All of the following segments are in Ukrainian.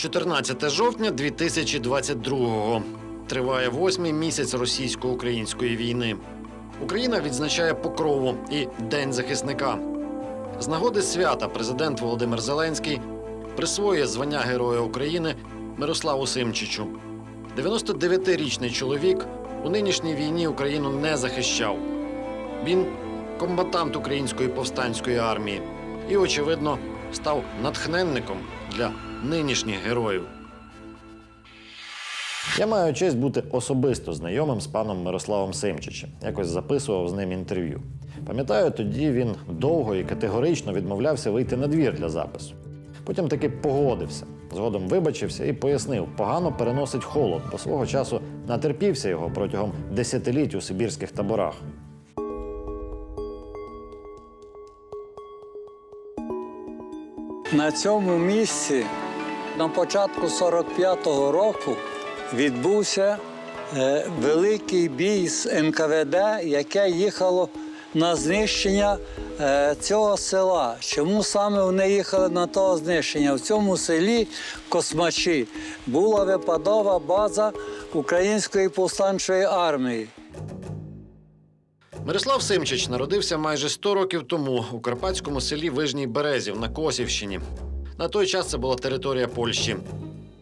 14 жовтня 2022-го. Триває восьмий місяць російсько-української війни. Україна відзначає покрову і День захисника. З нагоди свята президент Володимир Зеленський присвоює звання Героя України Мирославу Симчичу. 99-річний чоловік у нинішній війні Україну не захищав. Він комбатант української повстанської армії і, очевидно, став натхненником для нинішніх героїв. Я маю честь бути особисто знайомим з паном Мирославом Симчичем. Якось записував з ним інтерв'ю. Пам'ятаю, тоді він довго і категорично відмовлявся вийти на двір для запису. Потім таки погодився. Згодом вибачився і пояснив, погано переносить холод, бо свого часу натерпівся його протягом десятиліть у сибірських таборах. На цьому місці на початку 45-го року відбувся е, великий бій з НКВД, яке їхало на знищення е, цього села. Чому саме вони їхали на того знищення? В цьому селі Космачі була випадова база Української повстанчої армії. Мирослав Симчич народився майже 100 років тому у карпатському селі Вижній Березів на Косівщині. На той час це була територія Польщі.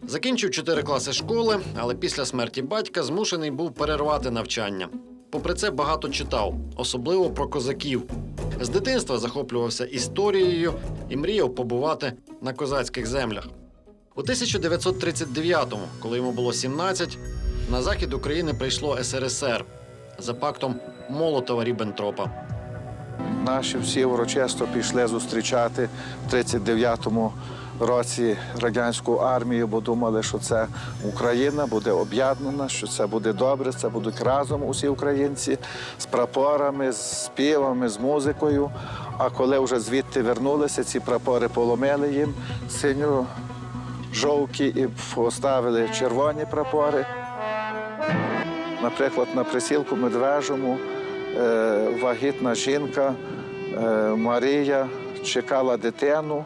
Закінчив 4 класи школи, але після смерті батька змушений був перервати навчання. Попри це багато читав, особливо про козаків. З дитинства захоплювався історією і мріяв побувати на козацьких землях. У 1939-му, коли йому було 17, на захід України прийшло СРСР за пактом Молотова Ріббентропа. Наші всі урочисто пішли зустрічати в 39-му році радянську армію, бо думали, що це Україна буде об'єднана, що це буде добре, це будуть разом усі українці з прапорами, з співами, з музикою. А коли вже звідти вернулися, ці прапори поломили їм синьо жовті і поставили червоні прапори. Наприклад, на присілку Медвежому вагітна жінка е, Марія чекала дитину.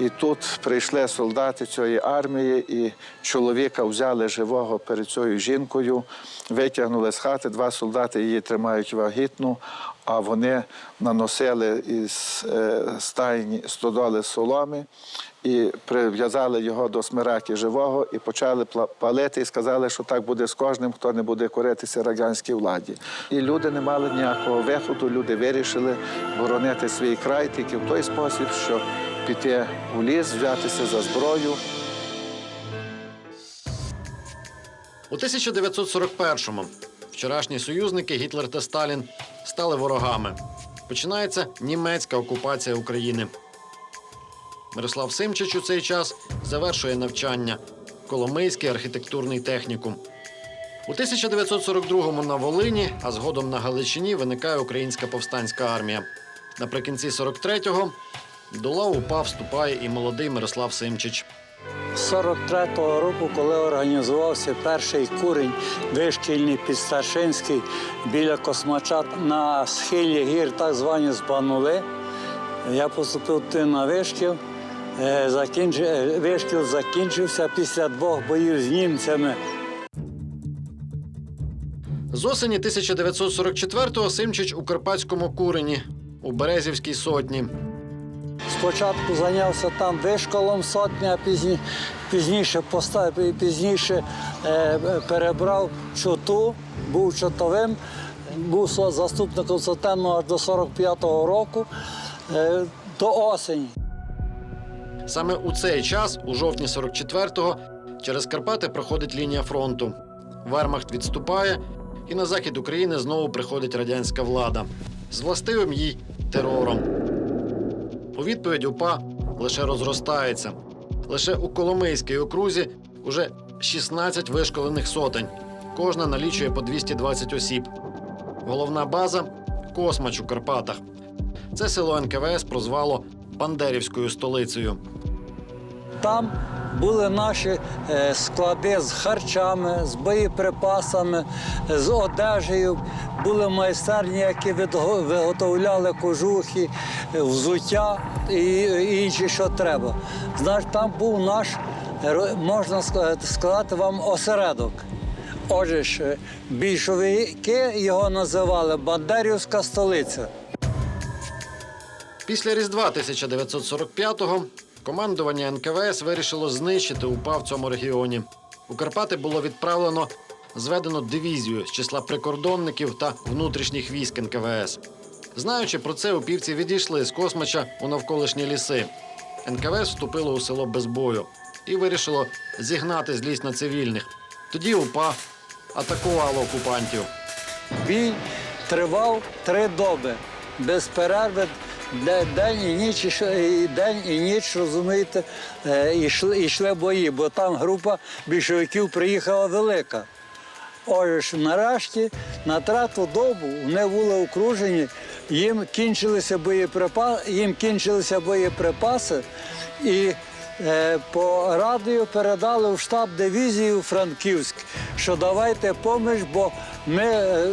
І тут прийшли солдати цієї армії, і чоловіка взяли живого перед цією жінкою, витягнули з хати. Два солдати її тримають вагітну, а вони наносили із е, стайні стодоли соломи і прив'язали його до смираки живого і почали палити, і сказали, що так буде з кожним, хто не буде коритися радянській владі. І люди не мали ніякого виходу, люди вирішили боронити свій край тільки в той спосіб, що піти у ліс, взятися за зброю. У 1941-му вчорашні союзники Гітлер та Сталін стали ворогами. Починається німецька окупація України. Мирослав Симчич у цей час завершує навчання Коломийський архітектурний технікум. У 1942-му на Волині, а згодом на Галичині виникає Українська повстанська армія. Наприкінці 43-го до лав УПА вступає і молодий Мирослав Симчич. З 43-го року, коли організувався перший курень вишкільний підстаршинський біля Космачат на схилі гір, так звані Збанули, я поступив туди на вишкіл. Е, е, Вишкіл закінчився після двох боїв з німцями. З осені 1944-го Симчич у Карпатському курені у Березівській сотні. Спочатку зайнявся там вишколом сотні, а пізні, пізніше поставив, пізніше е, перебрав чоту, був чотовим, був заступником сотенного аж до 45-го року, е, до осені. Саме у цей час, у жовтні 44-го, через Карпати проходить лінія фронту. Вермахт відступає, і на захід України знову приходить радянська влада з властивим їй терором. У відповідь УПА лише розростається. Лише у Коломийській окрузі уже 16 вишколених сотень. Кожна налічує по 220 осіб. Головна база Космач у Карпатах. Це село НКВС прозвало Бандерівською столицею. Там були наші е, склади з харчами, з боєприпасами, з одежею. Були майстерні, які виготовляли кожухи, е, взуття і інше, що треба. Знаєш, там був наш можна сказати, вам осередок. Отже е, більшовики його називали Бандерівська столиця. Після Різдва 1945-го командування НКВС вирішило знищити УПА в цьому регіоні. У Карпати було відправлено зведено дивізію з числа прикордонників та внутрішніх військ НКВС. Знаючи про це, упівці відійшли з космача у навколишні ліси. НКВС вступило у село без бою і вирішило зігнати злість на цивільних. Тоді УПА атакувало окупантів. Бій тривав три доби без перерви. Де- День і ніч, і день і ніч, розумієте, е, йшли, йшли бої, бо там група більшовиків приїхала велика. Отже нарешті на трату добу вони були окружені, їм кінчилися боєприпаси, їм кінчилися боєприпаси, і по радіо передали в штаб дивізії у Франківськ, що давайте поміч, бо ми, е,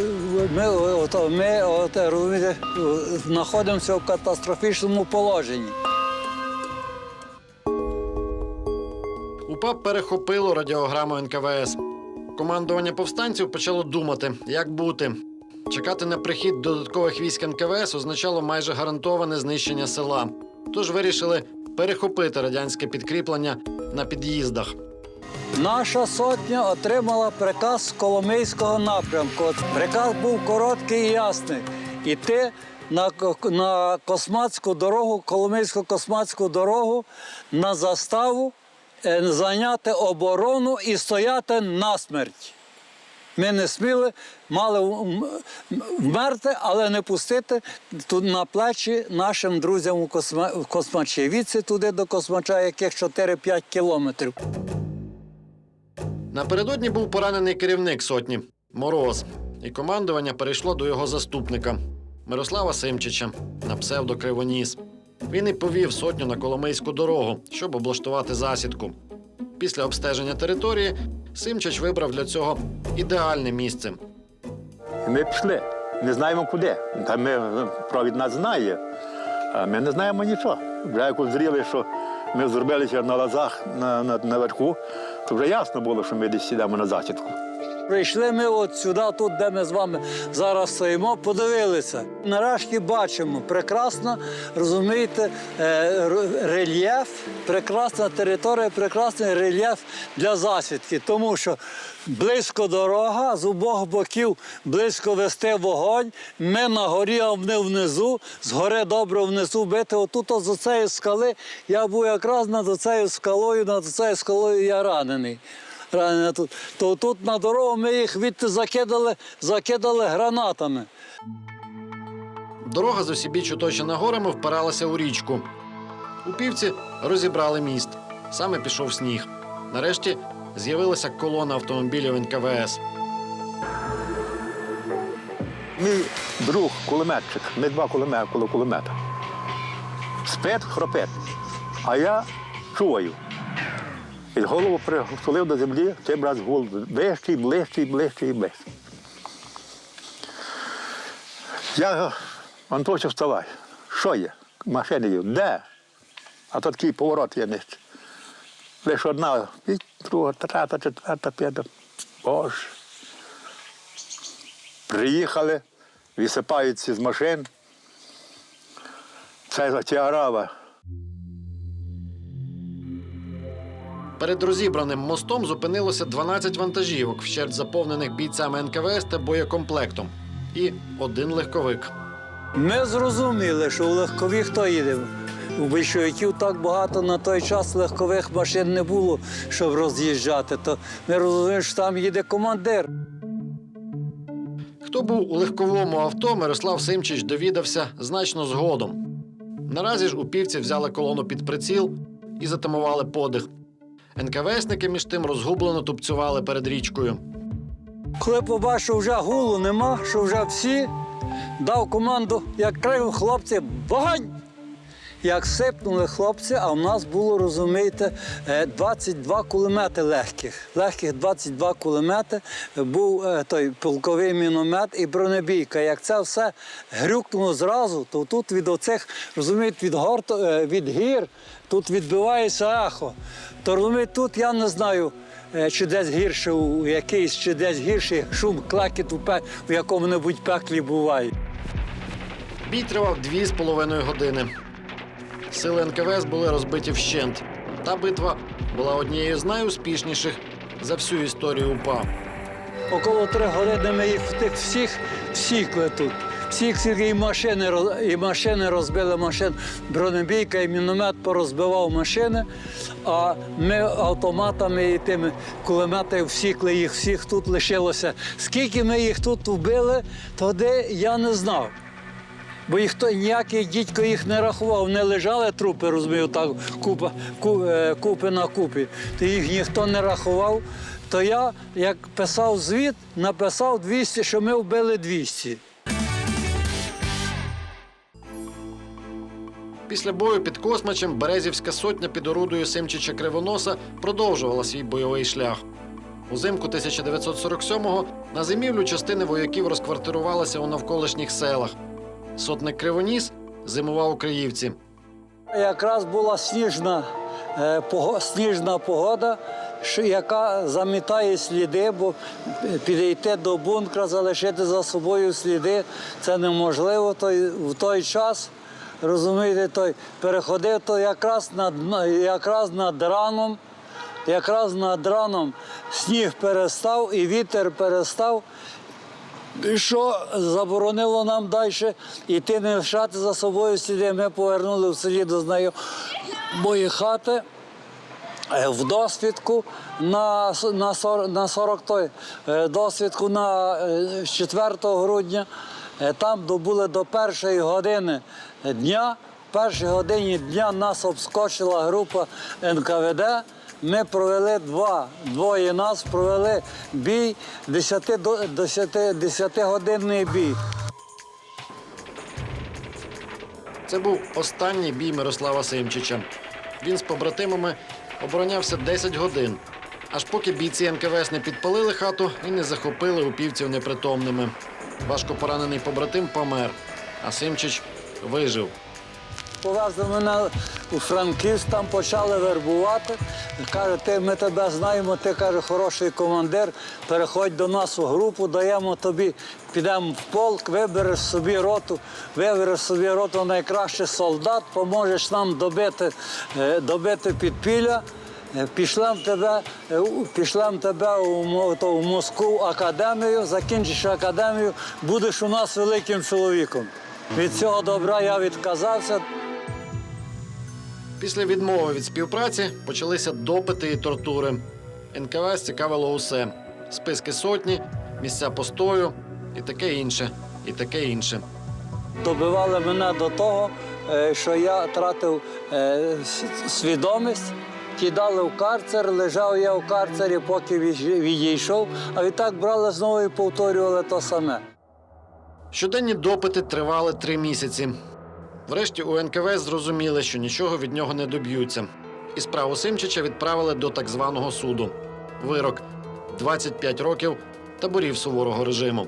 ми, ото, ми от, розумієте, знаходимося в катастрофічному положенні. УПА перехопило радіограму НКВС. Командування повстанців почало думати, як бути. Чекати на прихід додаткових військ НКВС означало майже гарантоване знищення села. Тож вирішили перехопити радянське підкріплення на під'їздах. Наша сотня отримала приказ з Коломийського напрямку. Приказ був короткий і ясний. Іти на, на космацьку дорогу, Коломийську космацьку дорогу на заставу, е, зайняти оборону і стояти насмерть. Ми не сміли, мали вмерти, але не пустити тут на плечі нашим друзям у Косма-. Відси туди до Космача, яких 4-5 кілометрів. Напередодні був поранений керівник сотні Мороз, і командування перейшло до його заступника Мирослава Симчича на псевдо Кривоніс. Він і повів сотню на Коломийську дорогу, щоб облаштувати засідку. Після обстеження території Симчич вибрав для цього ідеальне місце. Ми пішли. Не знаємо куди. Та ми провід нас знає, а ми не знаємо нічого. Вже як узріли, що ми зробилися на лазах на, на, на то вже ясно було, що ми десь сідемо на засідку. Прийшли ми от сюди, тут, де ми з вами зараз стоїмо, подивилися. Нарешті бачимо прекрасно, розумієте, е, рельєф, прекрасна територія, прекрасний рельєф для засідки, тому що близько дорога, з обох боків близько вести вогонь. Ми на горі, а вони внизу, згори добре внизу бити. Отут от з цієї скали я був якраз над цією скалою, над цією скалою я ранений ранена тут. То тут на дорогу ми їх відти закидали, закидали гранатами. Дорога з усібіч оточена горами впиралася у річку. Упівці розібрали міст. Саме пішов сніг. Нарешті з'явилася колона автомобілів НКВС. Мій друг кулеметчик, ми два кулемета коло кулемета. Спить, хропить. А я чую. І голову притулив до землі, ти брат голову ближче, ближче, ближче і ближче. Я Антося, вставай. Що є? Машини є. Де? А то такий поворот є нижче. Лише одна, і друга, третя, четверта, п'ята. Боже. Приїхали, висипаються з машин. Це ті Перед розібраним мостом зупинилося 12 вантажівок, вщерть заповнених бійцями НКВС та боєкомплектом. І один легковик. Ми зрозуміли, що у легкові хто їде. У більшовиків так багато на той час легкових машин не було, щоб роз'їжджати. То ми розуміємо, що там їде командир. Хто був у легковому авто, Мирослав Симчич довідався значно згодом. Наразі ж упівці взяли колону під приціл і затамували подих. НКВСники між тим розгублено тупцювали перед річкою. Коли побачив, що вже гулу нема, що вже всі, дав команду, як крив хлопці, вогонь! Як сипнули хлопці, а в нас було, розумієте, е, 22 кулемети легких. Легких 22 кулемети. Був е, той полковий міномет і бронебійка. Як це все грюкнуло зразу, то тут від оцих, розумієте, від, гор, е, від гір, тут відбивається ехо. То розумієте, тут я не знаю. е, Чи десь гірше у якийсь, чи десь гірший шум, клекіт у, пе- у якому-небудь пеклі буває. Бій тривав дві з половиною години. Сили НКВС були розбиті вщент. Та битва була однією з найуспішніших за всю історію УПА. Около три години ми їх всіх всікли тут. Всіх і машини, і машини розбили машин. Бронебійка і міномет порозбивав машини, а ми автоматами і тими кулеметами всікли їх всіх тут лишилося. Скільки ми їх тут вбили, тоді я не знав. Бо їх то ніякий дідько їх не рахував, не лежали трупи, розумію, так купа, е, купи на купі. То їх ніхто не рахував. То я, як писав звіт, написав 200, що ми вбили 200. Після бою під Космачем Березівська сотня під орудою Симчича Кривоноса продовжувала свій бойовий шлях. Узимку 1947-го на зимівлю частини вояків розквартирувалися у навколишніх селах. Сотник Кривоніс зимував у Криївці. Якраз була сніжна, е, сніжна погода, яка замітає сліди, бо підійти до бункера, залишити за собою сліди це неможливо. Той, в той час, розумієте, той переходив то якраз над, якраз над раном, якраз над раном сніг перестав і вітер перестав. І Що заборонило нам далі йти не лишати за собою сліди. Ми повернули в селі до знайомої хати е, в досвідку на, на, сор- на 40 той, е, досвідку на е, 4 грудня. Е, Там добули до першої години дня. В першій годині дня нас обскочила група НКВД. Ми провели два, двоє нас провели бій, 10, до- 10, 10-годинний бій. Це був останній бій Мирослава Симчича. Він з побратимами оборонявся 10 годин, аж поки бійці НКВС не підпалили хату і не захопили упівців непритомними. Важко поранений побратим помер, а Симчич вижив. Повезли мене у Франківськ, там почали вербувати. Каже, ти, ми тебе знаємо, ти каже, хороший командир, переходь до нас у групу, даємо тобі, підемо в полк, вибереш собі роту, вибереш собі роту найкращий солдат, поможеш нам добити, е, добити підпілля. Е, Пішлем тебе, е, пішлем тебе у, то, в Москву академію, закінчиш академію, будеш у нас великим чоловіком. Від цього добра я відказався. Після відмови від співпраці почалися допити і тортури. НКВС цікавило усе: списки сотні, місця постою і таке інше, і таке інше. Добивали мене до того, е, що я втратив е, свідомість. Кидали в карцер, лежав я в карцері, поки відійшов, а відтак брали знову і повторювали те саме. Щоденні допити тривали три місяці. Врешті у НКВС зрозуміли, що нічого від нього не доб'ються. І справу Симчича відправили до так званого суду. Вирок 25 років таборів суворого режиму.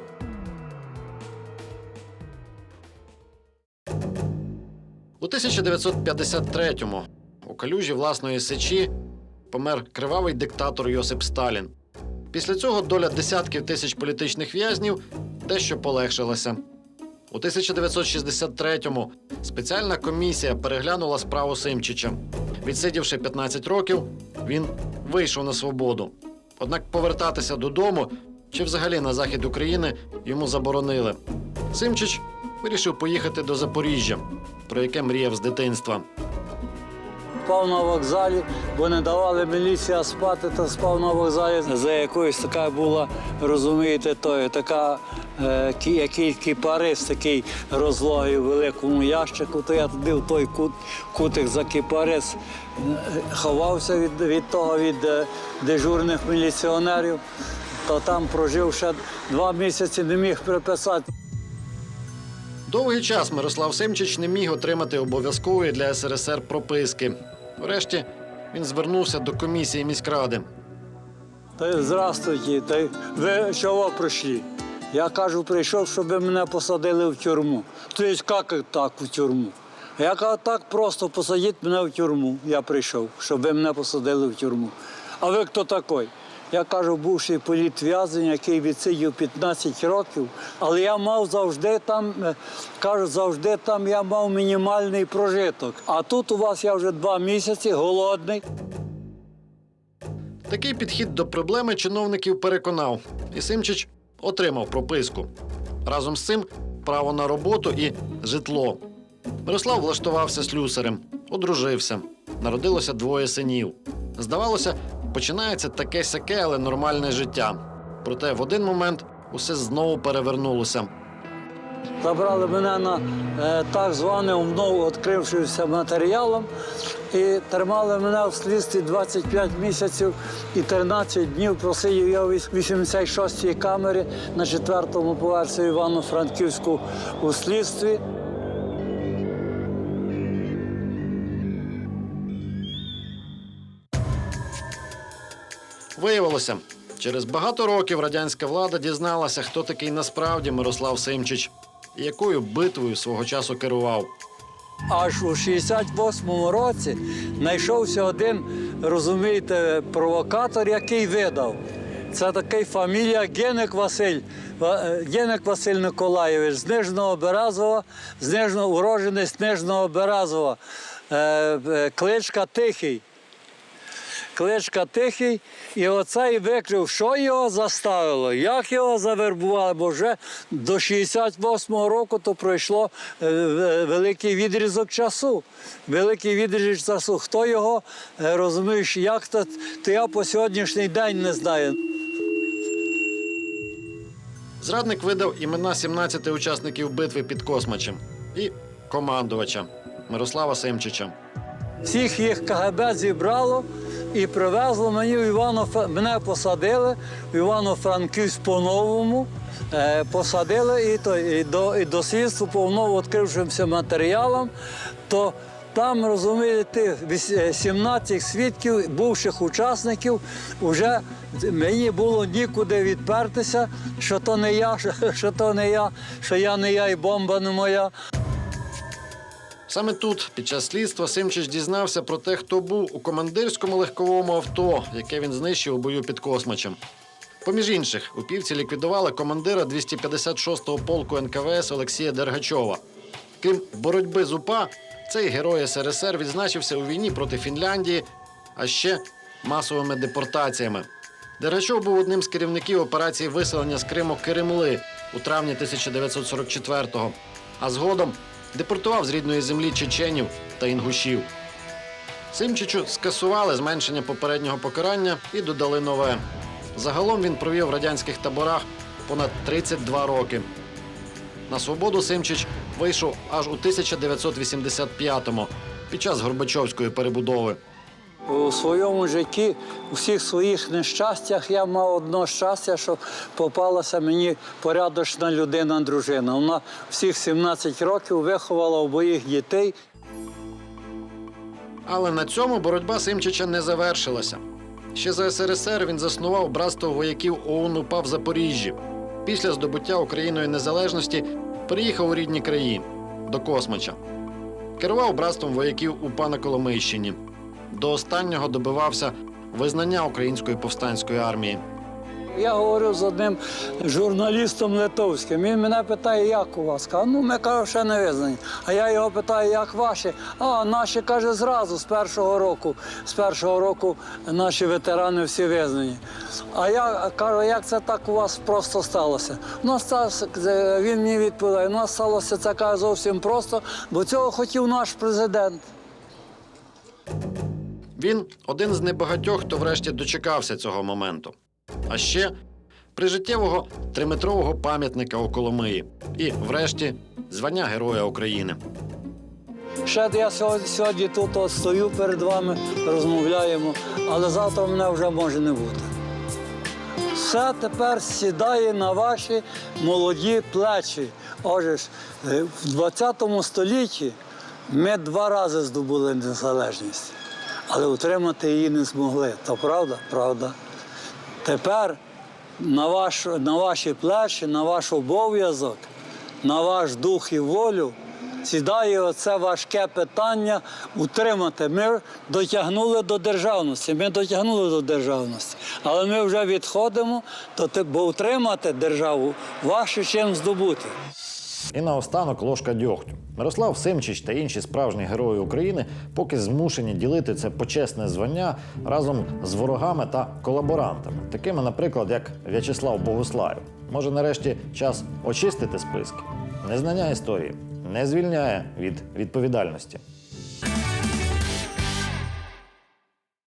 У 1953-му у калюжі власної сечі помер кривавий диктатор Йосип Сталін. Після цього доля десятків тисяч політичних в'язнів дещо полегшилася. У 1963-му спеціальна комісія переглянула справу Симчича. Відсидівши 15 років, він вийшов на свободу. Однак повертатися додому чи взагалі на захід України йому заборонили. Симчич вирішив поїхати до Запоріжжя, про яке мріяв з дитинства. Спав на вокзалі, бо не давали міліція спати, то спав на вокзалі. За якоюсь така була, розумієте, то, така, е, кіпарис такий розлогий в великому ящику, то я туди в той кут, кутик за кіпарис е, ховався від, від того, від е, дежурних міліціонерів, то там прожив ще два місяці, не міг приписати. Довгий час Мирослав Семчич не міг отримати обов'язкової для СРСР прописки. Врешті він звернувся до комісії міськради. Та здравствуйте, та ви чого прийшли? Я кажу, прийшов, щоб мене посадили в тюрму. Тобто, як так в тюрму? Я кажу, так просто посадіть мене в тюрму. Я прийшов, щоб ви мене посадили в тюрму. А ви хто такий? Я кажу, бувший політв'язень, який відсидів 15 років, але я мав завжди там, е, кажу, завжди там я мав мінімальний прожиток. А тут у вас я вже два місяці голодний. Такий підхід до проблеми чиновників переконав, і Симчич отримав прописку. Разом з цим право на роботу і житло. Мирослав влаштувався слюсарем, одружився, народилося двоє синів. Здавалося, починається таке сяке, але нормальне життя. Проте в один момент усе знову перевернулося. Забрали мене на е, так званим вновь відкрившимся матеріалом і тримали мене в слідстві 25 місяців і 13 днів просидів я у 86-й камері на четвертому поверсі Івано-Франківську у слідстві. Виявилося, через багато років радянська влада дізналася, хто такий насправді Мирослав Симчич і якою битвою свого часу керував. Аж у 68-му році знайшовся один, розумієте, провокатор, який видав. Це такий фамілія Генек Василь, Ва- е, Генек Василь Николаєвич з Нижнього Березова, з Нижнього уроженець Нижнього Березова, е, е, кличка Тихий. Кличка Тихий, і оцей викрив, що його заставило, як його завербували, бо вже до 68-го року то пройшло е, великий відрізок часу. Великий відрізок часу. Хто його е, розумієш, як то, то я по сьогоднішній день не знаю. Зрадник видав імена 17 учасників битви під Космачем і командувача Мирослава Семчича. Всіх їх КГБ зібрало і привезло мені в Івано мене посадили в Івано-Франківськ по-новому. Е, посадили і, то, і, до, і до слідства по вновь відкрившимся матеріалам, то там, розумієте, е, 17 свідків, бувших учасників, вже мені було нікуди відпертися, що то не я, що то не я, що я не я і бомба не моя. Саме тут, під час слідства, Симчич дізнався про те, хто був у командирському легковому авто, яке він знищив у бою під Космачем. Поміж інших, упівці ліквідували командира 256-го полку НКВС Олексія Дергачова. Крім боротьби з УПА, цей герой СРСР відзначився у війні проти Фінляндії, а ще масовими депортаціями. Дергачов був одним з керівників операції виселення з Криму Керемли у травні 1944-го, а згодом депортував з рідної землі чеченів та інгушів. Симчичу скасували зменшення попереднього покарання і додали нове. Загалом він провів в радянських таборах понад 32 роки. На свободу Симчич вийшов аж у 1985-му під час Горбачовської перебудови. У своєму житті, у всіх своїх нещастях я мав одно щастя, що попалася мені порядочна людина, дружина. Вона всіх 17 років виховала обоїх дітей. Але на цьому боротьба Симчича не завершилася. Ще за СРСР він заснував братство вояків ОУН УПА в Запоріжжі. Після здобуття Україною незалежності переїхав у рідні краї до Космача. Керував братством вояків УПА на Коломийщині. До останнього добивався визнання української повстанської армії. Я говорю з одним журналістом литовським. Він мене питає, як у вас? Кажу, ну ми кажу, ще не визнані. А я його питаю, як ваші? А наші каже, зразу з першого року. З першого року наші ветерани всі визнані. А я кажу, як це так у вас просто сталося? У нас сталося, він мені відповідає, у нас сталося це каже, зовсім просто, бо цього хотів наш президент. Він один з небагатьох, хто врешті дочекався цього моменту. А ще прижиттєвого триметрового пам'ятника у Коломиї. І, врешті, звання Героя України. Ще я сьогодні, тут стою перед вами, розмовляємо, але завтра мене вже може не бути. Все тепер сідає на ваші молоді плечі. Отже, е, в 20 столітті ми два рази здобули незалежність, але утримати її не змогли. То правда? Правда. Тепер на, ваш, на ваші плечі, на ваш обов'язок, на ваш дух і волю сідає оце важке питання утримати. Ми дотягнули до державності, ми дотягнули до державності, але ми вже відходимо, то бо утримати державу важче, чим здобути. І наостанок ложка дьогтю. Мирослав Симчич та інші справжні герої України поки змушені ділити це почесне звання разом з ворогами та колаборантами, такими, наприклад, як В'ячеслав Богуслаєв. Може, нарешті час очистити списки? Незнання історії не звільняє від відповідальності.